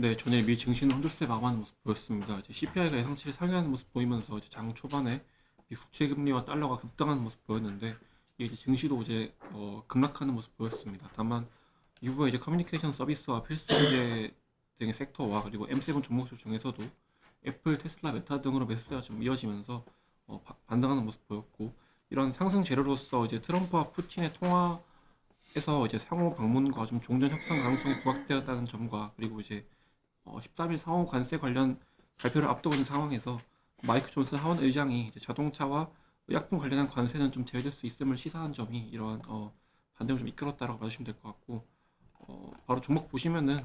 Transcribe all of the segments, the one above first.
네, 전일 미 증시는 혼조세 마감하는 모습 보였습니다. 이제 CPI가 예상치를 상회하는 모습 보이면서 이제 장 초반에 미 국채 금리와 달러가 급등하는 모습 보였는데 이제 증시도 이제 어, 급락하는 모습 보였습니다. 다만 이후에 이제 커뮤니케이션 서비스와 필수제 등의 섹터와 그리고 M7 종목들 중에서도 애플, 테슬라, 메타 등으로 매수세가 좀 이어지면서 어, 바- 반등하는 모습 보였고 이런 상승 재료로서 이제 트럼프와 푸틴의 통화에서 이제 상호 방문과 좀 종전 협상 가능성이 부각되었다는 점과 그리고 이제 어, 13일 상호 관세 관련 발표를 앞두고 있는 상황에서 마이크 존슨 하원 의장이 자동차와 의약품 관련한 관세는 좀 제외될 수 있음을 시사한 점이 이러한 어, 반등을 좀 이끌었다라고 봐주시면 될 것 같고 어, 바로 종목 보시면은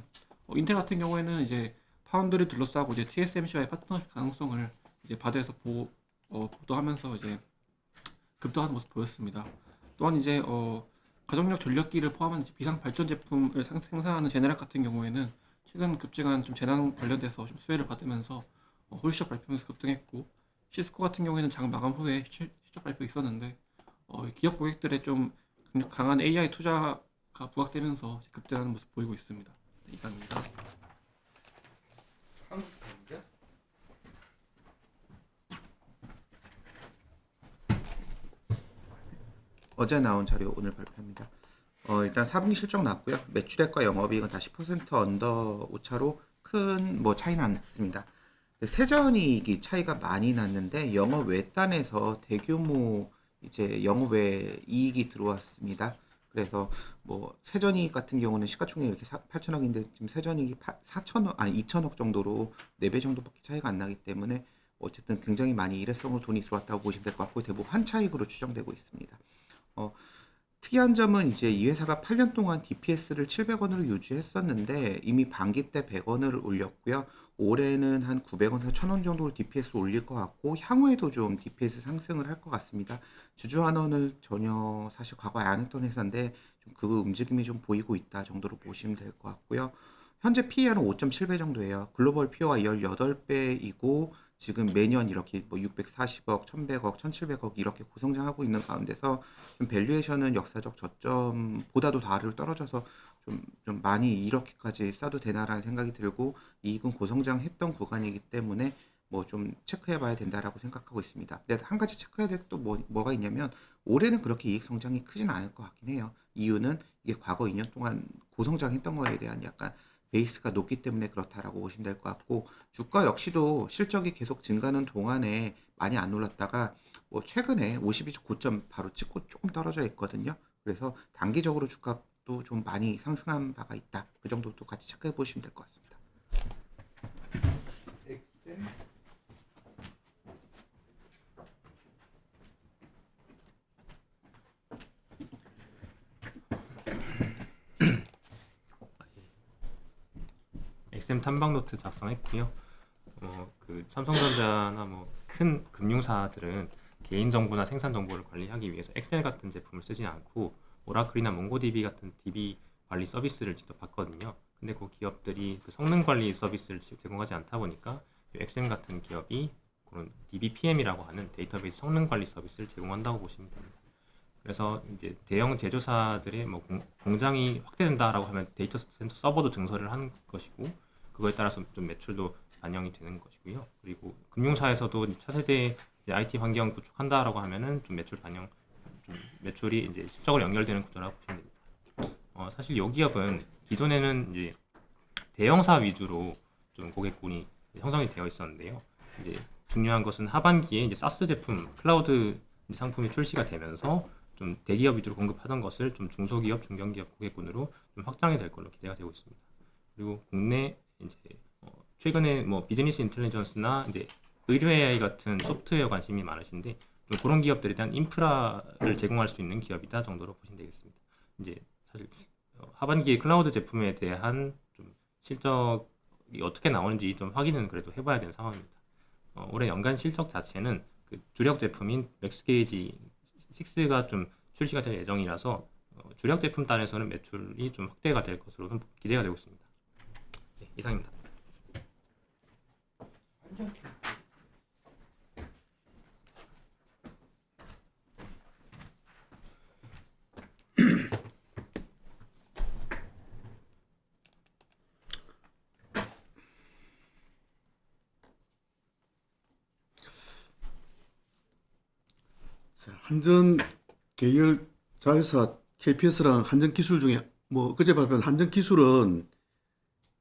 어, 인텔 같은 경우에는 이제 파운드를 둘러싸고 이제 TSMC와의 파트너십 가능성을 이제 바다에서 보, 어, 보도하면서 이제 급등하는 모습 보였습니다. 또한 이제 어, 가정력 전력기를 포함한 비상 발전 제품을 상- 생산하는 제네락 같은 경우에는 최근 급증한 좀 재난 관련돼서 좀 수혜를 받으면서 어, 홀시적 발표면서 급등했고 시스코 같은 경우에는 장 마감 후에 실- 실적 발표 있었는데 어, 기업 고객들의 좀 강한 AI 투자가 부각되면서 급등하는 모습 보이고 있습니다. 네, 이상입니다. 어제 나온 자료 오늘 발표합니다. 어, 일단 4분기 실적 나왔고요. 매출액과 영업이익은 다 10% 언더 오차로 큰 뭐 차이는 안 났습니다. 세전이익이 차이가 많이 났는데 영업 외단에서 대규모 이제 영업 외 이익이 들어왔습니다. 그래서 뭐 세전이익 같은 경우는 시가총액 이렇게 8천억인데 지금 세전이익이 4천억 아니 2천억 정도로 4배 정도밖에 차이가 안 나기 때문에 어쨌든 굉장히 많이 일회성으로 돈이 들어왔다고 보시면 될 것 같고 대부분 환차익으로 추정되고 있습니다. 어, 특이한 점은 이제 이 회사가 8년 동안 DPS를 700원으로 유지했었는데 이미 반기 때 100원을 올렸고요. 올해는 한 900원에서 1000원 정도로 DPS를 올릴 것 같고 향후에도 좀 DPS 상승을 할 것 같습니다. 주주환원을 전혀 사실 과거에 안 했던 회사인데 좀 그 움직임이 좀 보이고 있다 정도로 보시면 될 것 같고요. 현재 PER은 5.7배 정도예요. 글로벌 피어와 18배이고 지금 매년 이렇게 뭐 640억, 1100억, 1700억 이렇게 고성장하고 있는 가운데서 좀 밸류에이션은 역사적 저점보다도 더 아래로 떨어져서 좀, 좀 많이 이렇게까지 싸도 되나라는 생각이 들고 이익은 고성장했던 구간이기 때문에 뭐 좀 체크해 봐야 된다라고 생각하고 있습니다. 근데 한 가지 체크해야 될 또 뭐, 뭐가 있냐면 올해는 그렇게 이익 성장이 크진 않을 것 같긴 해요. 이유는 이게 과거 2년 동안 고성장했던 거에 대한 약간 베이스가 높기 때문에 그렇다라고 보시면 될 것 같고 주가 역시도 실적이 계속 증가하는 동안에 많이 안 올랐다가 뭐 최근에 52주 고점 바로 찍고 조금 떨어져 있거든요. 그래서 단기적으로 주가도 좀 많이 상승한 바가 있다. 그 정도도 같이 체크해 보시면 될 것 같습니다. 엑셈 탐방노트 작성했고요. 어, 그 삼성전자나 뭐 큰 금융사들은 개인 정보나 생산 정보를 관리하기 위해서 엑셀 같은 제품을 쓰지 않고 오라클이나 몽고DB 같은 DB 관리 서비스를 직접 받거든요. 근데 그 기업들이 그 성능 관리 서비스를 지- 제공하지 않다 보니까 엑셈 같은 기업이 그런 DBPM이라고 하는 데이터베이스 성능 관리 서비스를 제공한다고 보시면 됩니다. 그래서 이제 대형 제조사들의 뭐 공, 공장이 확대된다라고 하면 데이터 센터 서버도 증설을 한 것이고 그거에 따라서 좀 매출도 반영이 되는 것이고요. 그리고 금융사에서도 차세대 IT 환경 구축한다라고 하면은 좀 매출 반영, 좀 매출이 이제 실적으로 연결되는 구조라고 보시면 됩니다. 어, 사실 이 기업은 기존에는 이제 대형사 위주로 좀 고객군이 형성이 되어 있었는데요. 이제 중요한 것은 하반기에 이제 사스 제품, 클라우드 상품이 출시가 되면서 좀 대기업 위주로 공급하던 것을 좀 중소기업, 중견기업 고객군으로 좀 확장이 될 걸로 기대가 되고 있습니다. 그리고 국내 이제 어, 최근에 뭐 비즈니스 인텔리전스나 이제 의료 AI 같은 소프트웨어 관심이 많으신데 좀 그런 기업들에 대한 인프라를 제공할 수 있는 기업이다 정도로 보시면 되겠습니다. 이제 사실 어, 하반기 클라우드 제품에 대한 좀 실적이 어떻게 나오는지 좀 확인은 그래도 해봐야 되는 상황입니다. 어, 올해 연간 실적 자체는 그 주력 제품인 맥스게이지 6가 좀 출시가 될 예정이라서 어, 주력 제품 단에서는 매출이 좀 확대가 될 것으로 좀 기대가 되고 있습니다. 네, 이상입니다. 한전 계열 자회사 KPS랑 한전 기술 중에 뭐 그제 발표한 한전 기술은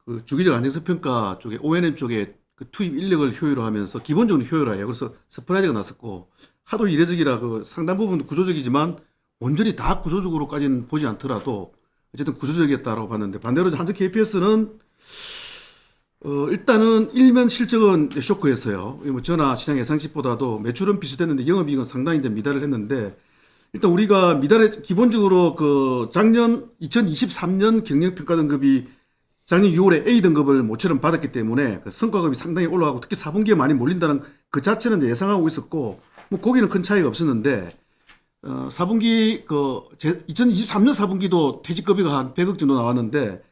그 주기적 안정성 평가 쪽에 O&M 쪽에 그 투입 인력을 효율화하면서 기본적으로 효율화해요. 그래서 서프라이즈가 났었고 하도 이례적이라 그 상당 부분 구조적이지만 온전히 다 구조적으로까지는 보지 않더라도 어쨌든 구조적이었다라고 봤는데 반대로 한전 KPS는 어, 일단은 일면 실적은 쇼크였어요. 이뭐 전화 시장 예상치보다도 매출은 비슷했는데 영업이익은 상당히 이제 미달을 했는데 일단 우리가 미달에 기본적으로 그 작년 2023년 경영평가 등급이 작년 6월에 A 등급을 모처럼 받았기 때문에 그 성과급이 상당히 올라가고 특히 4분기에 많이 몰린다는 그 자체는 예상하고 있었고 뭐 거기는 큰 차이가 없었는데 어, 4분기 그 제, 2023년 4분기도 퇴직급여가 한 100억 정도 나왔는데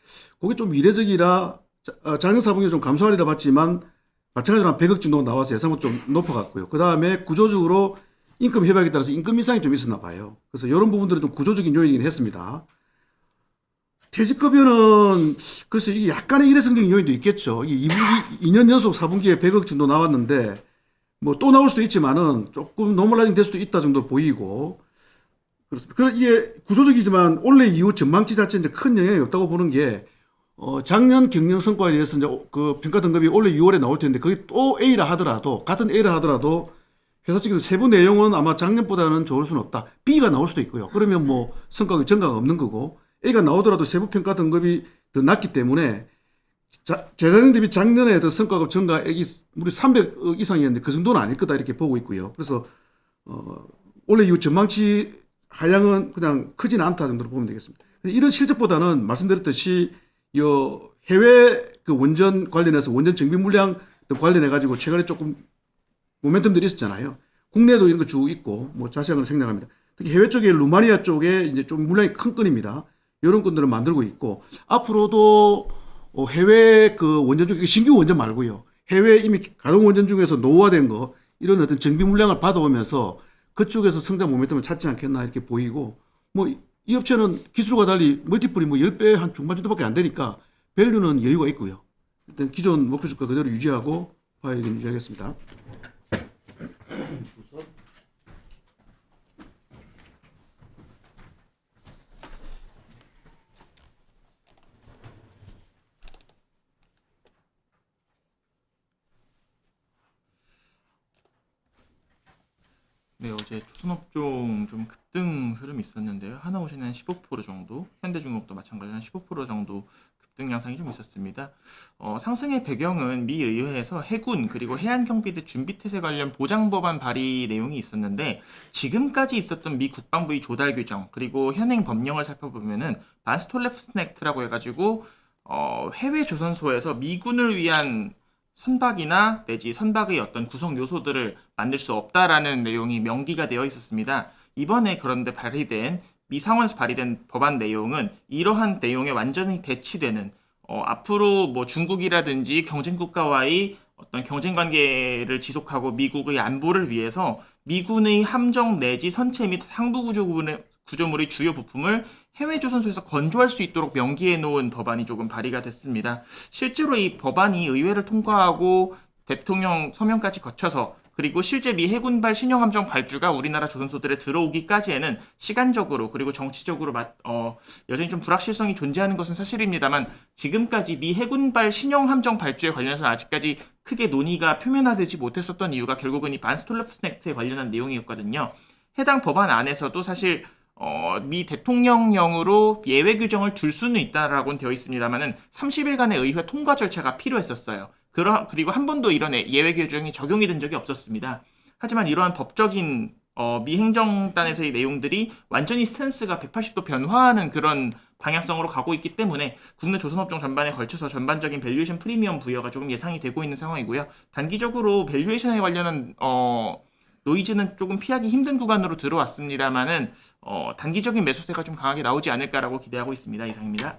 그게 좀 이례적이라 자- 어, 작년 4분기 좀 감소하리라 봤지만 마찬가지로 한 100억 정도 나와서 예상은 좀 높아갔고요. 그 다음에 구조적으로 임금 협약에 따라서 임금 인상이 좀 있었나 봐요. 그래서 이런 부분들은 좀 구조적인 요인이긴 했습니다. 퇴직급여는 글쎄 이게 약간의 일회성적인 요인도 있겠죠. 이 2분기, 2년 연속 4분기에 100억 정도 나왔는데 뭐 또 나올 수도 있지만은 조금 노멀라이징 될 수도 있다 정도 보이고 그렇습니다. 그런 이게 구조적이지만 올해 이후 전망치 자체에 이제 큰 영향이 없다고 보는 게 어, 작년 경영 성과에 대해서 이제 그 평가 등급이 올해 6월에 나올 텐데 그게 또 A라 하더라도 같은 A라 하더라도 회사 측에서 세부 내용은 아마 작년보다는 좋을 수는 없다. B가 나올 수도 있고요. 그러면 뭐 성과가 전가가 없는 거고 A가 나오더라도 세부 평가 등급이 더 낮기 때문에 자, 재작년 대비 작년에 더 성과급 전가액이 우리 300억 이상이었는데 그 정도는 아닐 거다 이렇게 보고 있고요. 그래서 어, 올해 이후 전망치 하향은 그냥 크지는 않다 정도로 보면 되겠습니다. 이런 실적보다는 말씀드렸듯이 요 해외 그 원전 관련해서 원전 정비 물량 등 관련해 가지고 최근에 조금 모멘텀들이 있었잖아요. 국내도 이런 거 쭉 있고 뭐 자세한 건 생략합니다. 특히 해외 쪽에 루마니아 쪽에 이제 좀 물량이 큰 건입니다. 건들을 만들고 있고 앞으로도 어, 해외 그 원전 중에 신규 원전 말고요. 해외 이미 가동 원전 중에서 노후화된 거 이런 어떤 정비 물량을 받아오면서 그쪽에서 성장 모멘텀을 찾지 않겠나 이렇게 보이고 뭐 이 업체는 기술과 달리 멀티플이 뭐 10배 한 중반 정도밖에 안 되니까 밸류는 여유가 있고요. 일단 기존 목표 주가 그대로 유지하고 화해를 유지하겠습니다. 네, 어제 조선업종 좀 급등 흐름이 있었는데요. 하나오션은 한15% 정도, 현대중공업도 마찬가지로 한 15% 정도 급등 양상이 좀 있었습니다. 어, 상승의 배경은 미 의회에서 해군 그리고 해안 경비대 준비 태세 관련 보장 법안 발의 내용이 있었는데 지금까지 있었던 미 국방부의 조달 규정 그리고 현행 법령을 살펴보면은 반스톨레프스넥트라고 해가지고 어, 해외 조선소에서 미군을 위한 선박이나 내지 선박의 어떤 구성 요소들을 만들 수 없다라는 내용이 명기가 되어 있었습니다. 이번에 그런데 발의된 미 상원에서 발의된 법안 내용은 이러한 내용에 완전히 대치되는 어, 앞으로 뭐 중국이라든지 경쟁 국가와의 어떤 경쟁 관계를 지속하고 미국의 안보를 위해서 미군의 함정 내지 선체 및 상부 구조물의, 구조물의 주요 부품을 해외 조선소에서 건조할 수 있도록 명기해 놓은 법안이 조금 발의가 됐습니다. 실제로 이 법안이 의회를 통과하고 대통령 서명까지 거쳐서 그리고 실제 미 해군발 신형함정 발주가 우리나라 조선소들에 들어오기까지에는 시간적으로 그리고 정치적으로 마- 어, 여전히 좀 불확실성이 존재하는 것은 사실입니다만 지금까지 미 해군발 신형함정 발주에 관련해서 아직까지 크게 논의가 표면화되지 못했었던 이유가 결국은 이 반스톨레프스넥트에 관련한 내용이었거든요. 해당 법안 안에서도 사실 어, 미 대통령령으로 예외 규정을 둘 수는 있다라고는 되어 있습니다만은 30일간의 의회 통과 절차가 필요했었어요. 그러, 그리고 한 번도 이런 예- 예외 규정이 적용이 된 적이 없었습니다. 하지만 이러한 법적인 어, 미 행정단에서의 내용들이 완전히 스탠스가 180도 변화하는 그런 방향성으로 가고 있기 때문에 국내 조선업종 전반에 걸쳐서 전반적인 밸류에이션 프리미엄 부여가 조금 예상이 되고 있는 상황이고요. 단기적으로 밸류에이션에 관련한 어, 노이즈는 조금 피하기 힘든 구간으로 들어왔습니다만은 어, 단기적인 매수세가 좀 강하게 나오지 않을까라고 기대하고 있습니다. 이상입니다.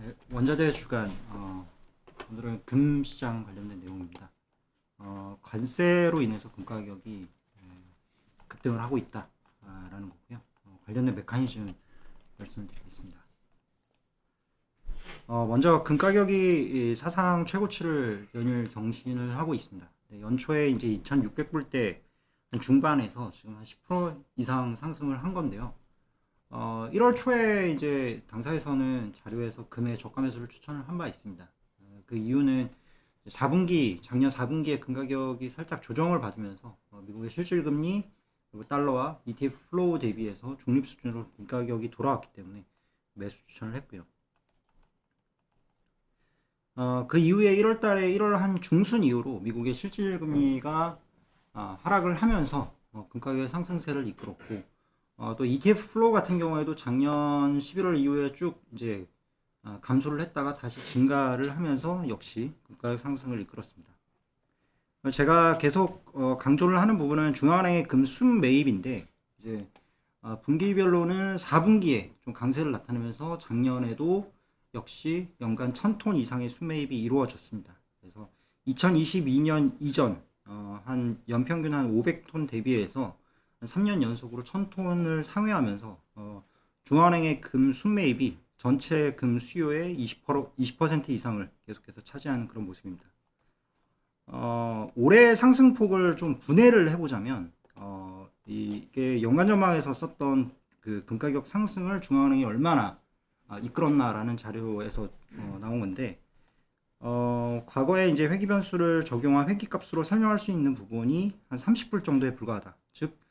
네, 원자재 주간 어, 오늘은 금 시장 관련된 내용입니다. 어, 관세로 인해서 금 가격이 에, 급등을 하고 있다라는 거고요. 어, 관련된 메커니즘 말씀을 드리겠습니다. 어, 먼저 금 가격이 이 사상 최고치를 연일 경신을 하고 있습니다. 네, 연초에 이제 2,600불대 중반에서 지금 한 10% 이상 상승을 한 건데요. 어, 1월 초에 이제 당사에서는 자료에서 금의 저가 매수를 추천을 한 바 있습니다. 어, 그 이유는 4분기 작년 4분기에 금 가격이 살짝 조정을 받으면서 어, 미국의 실질 금리 그리고 달러와 ETF 플로우 대비해서 중립 수준으로 금 가격이 돌아왔기 때문에 매수 추천을 했고요. 어, 그 이후에 1월 달에 1월 한 중순 이후로 미국의 실질 금리가 아, 하락을 하면서 어, 금 가격의 상승세를 이끌었고 어, 또 ETF 플로우 같은 경우에도 작년 11월 이후에 쭉 이제 아, 감소를 했다가 다시 증가를 하면서 역시 금 가격 상승을 이끌었습니다. 어, 제가 계속 어, 강조를 하는 부분은 중앙은행의 금순 매입인데 이제 어, 분기별로는 4분기에 좀 강세를 나타내면서 작년에도 역시 연간 1000톤 이상의 순매입이 이루어졌습니다. 그래서 2022년 이전 어, 한 연평균 한 500톤 대비해서 한 3년 연속으로 1000톤을 상회하면서 어, 중앙은행의 금 순매입이 전체 금 수요의 20%, 20% 이상을 계속해서 차지하는 그런 모습입니다. 어, 올해 상승폭을 좀 분해를 해보자면 어, 이게 연간 전망에서 썼던 그 금가격 상승을 중앙은행이 얼마나 아, 이끌었나라는 자료에서 어, 나온 건데 어, 과거에 이제 회귀 변수를 적용한 회귀 값으로 설명할 수 있는 부분이 한 30불 정도에 불과하다. 즉 어,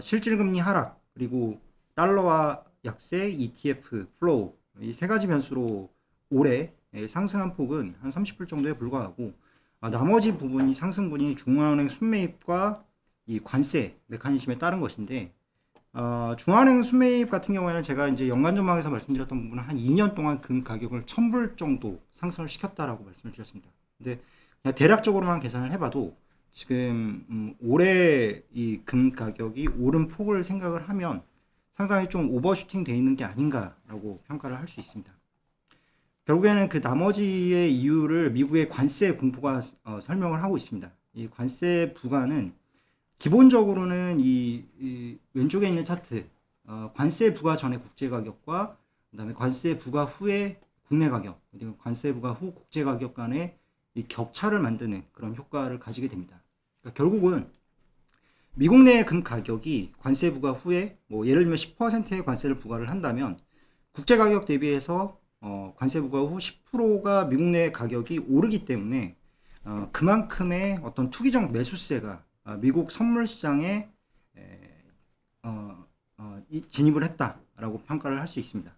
실질 금리 하락 그리고 달러와 약세 ETF 플로우 이 세 가지 변수로 올해 예, 상승한 폭은 한 30불 정도에 불과하고 아, 나머지 부분이 상승분이 중앙은행 순매입과 이 관세 메커니즘에 따른 것인데 어, 중앙은행 순매입 같은 경우에는 제가 이제 연간 전망에서 말씀드렸던 부분은 한 2년 동안 금 가격을 1000불 정도 상승을 시켰다라고 말씀을 드렸습니다. 근데 대략적으로만 계산을 해봐도 지금 음, 올해 이 금 가격이 오른 폭을 생각을 하면 상당히 좀 오버슈팅 돼 있는 게 아닌가라고 평가를 할 수 있습니다. 결국에는 그 나머지의 이유를 미국의 관세 공포가 어, 설명을 하고 있습니다. 이 관세 부과는 기본적으로는 이, 이 왼쪽에 있는 차트 어, 관세 부과 전의 국제 가격과 그다음에 관세 부과 후의 국내 가격, 관세 부과 후 국제 가격 간의 이 격차를 만드는 그런 효과를 가지게 됩니다. 그러니까 결국은 미국 내의 금 가격이 관세 부과 후에 뭐 예를 들면 10%의 관세를 부과를 한다면 국제 가격 대비해서 어, 관세 부과 후 10%가 미국 내 가격이 오르기 때문에 어, 그만큼의 어떤 투기적 매수세가 아, 미국 선물 시장에 에, 어, 어, 이- 진입을 했다라고 평가를 할 수 있습니다.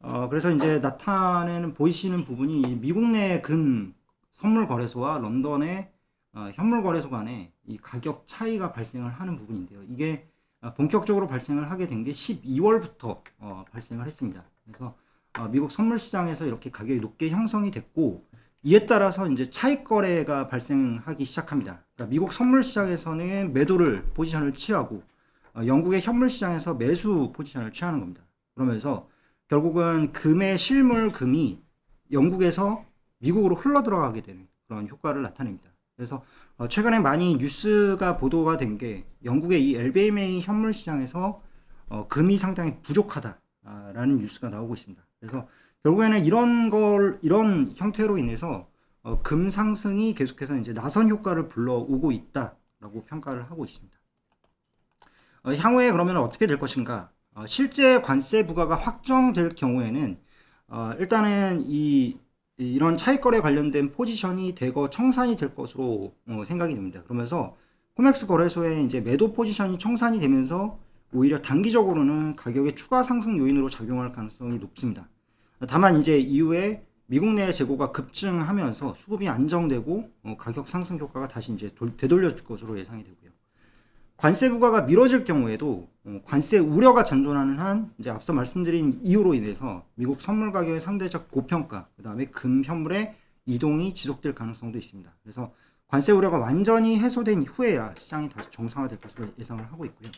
어, 그래서 이제 나타내는 보이시는 부분이 이 미국 내 금 선물 거래소와 런던의 어, 현물 거래소 간의 이 가격 차이가 발생을 하는 부분인데요. 이게 어, 본격적으로 발생을 하게 된 게 12월부터 어, 발생을 했습니다. 그래서 어, 미국 선물 시장에서 이렇게 가격이 높게 형성이 됐고 이에 따라서 이제 차익 거래가 발생하기 시작합니다. 그러니까 미국 선물 시장에서는 매도를 포지션을 취하고 어, 영국의 현물 시장에서 매수 포지션을 취하는 겁니다. 그러면서 결국은 금의 실물 금이 영국에서 미국으로 흘러 들어가게 되는 그런 효과를 나타냅니다. 그래서 어, 최근에 많이 뉴스가 보도가 된 게 영국의 이 LBMA 현물 시장에서 어, 금이 상당히 부족하다라는 뉴스가 나오고 있습니다. 그래서 결국에는 이런 걸 이런 형태로 인해서 어, 금 상승이 계속해서 이제 나선 효과를 불러오고 있다라고 평가를 하고 있습니다. 어, 향후에 그러면 어떻게 될 것인가? 어, 실제 관세 부과가 확정될 경우에는 어, 일단은 이 이- 이런 차익거래 관련된 포지션이 대거 청산이 될 것으로 어, 생각이 됩니다. 그러면서 코맥스 거래소에 이제 매도 포지션이 청산이 되면서 오히려 단기적으로는 가격의 추가 상승 요인으로 작용할 가능성이 높습니다. 다만 이제 이후에 미국 내 재고가 급증하면서 수급이 안정되고 어, 가격 상승 효과가 다시 이제 돌- 되돌려질 것으로 예상이 되고요. 관세 부과가 미뤄질 경우에도 어, 관세 우려가 잔존하는 한 이제 앞서 말씀드린 이유로 인해서 미국 선물 가격의 상대적 고평가, 그다음에 금 현물의 이동이 지속될 가능성도 있습니다. 그래서 관세 우려가 완전히 해소된 후에야 시장이 다시 정상화될 것으로 예상을 하고 있고요.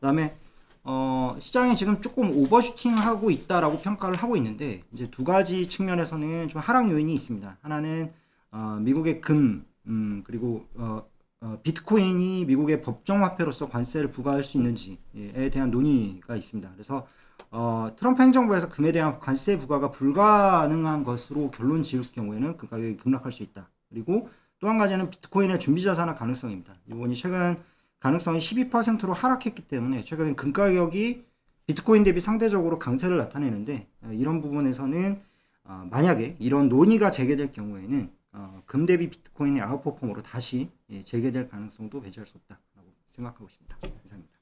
그다음에 어, 시장이 지금 조금 오버슈팅하고 있다라고 평가를 하고 있는데 이제 두 가지 측면에서는 좀 하락 요인이 있습니다. 하나는 어, 미국의 금 음, 그리고 어, 어, 비트코인이 미국의 법정 화폐로서 관세를 부과할 수 있는지에 대한 논의가 있습니다. 그래서 어, 트럼프 행정부에서 금에 대한 관세 부과가 불가능한 것으로 결론 지을 경우에는 그 가격이 급락할 수 있다. 그리고 또 한 가지는 비트코인의 준비 자산화 가능성입니다. 이번이 최근 가능성이 12%로 하락했기 때문에 최근 금 가격이 비트코인 대비 상대적으로 강세를 나타내는데 어, 이런 부분에서는 어, 만약에 이런 논의가 재개될 경우에는 어, 금 대비 비트코인의 아웃퍼폼으로 다시 예, 재개될 가능성도 배제할 수 없다라고 생각하고 있습니다. 감사합니다.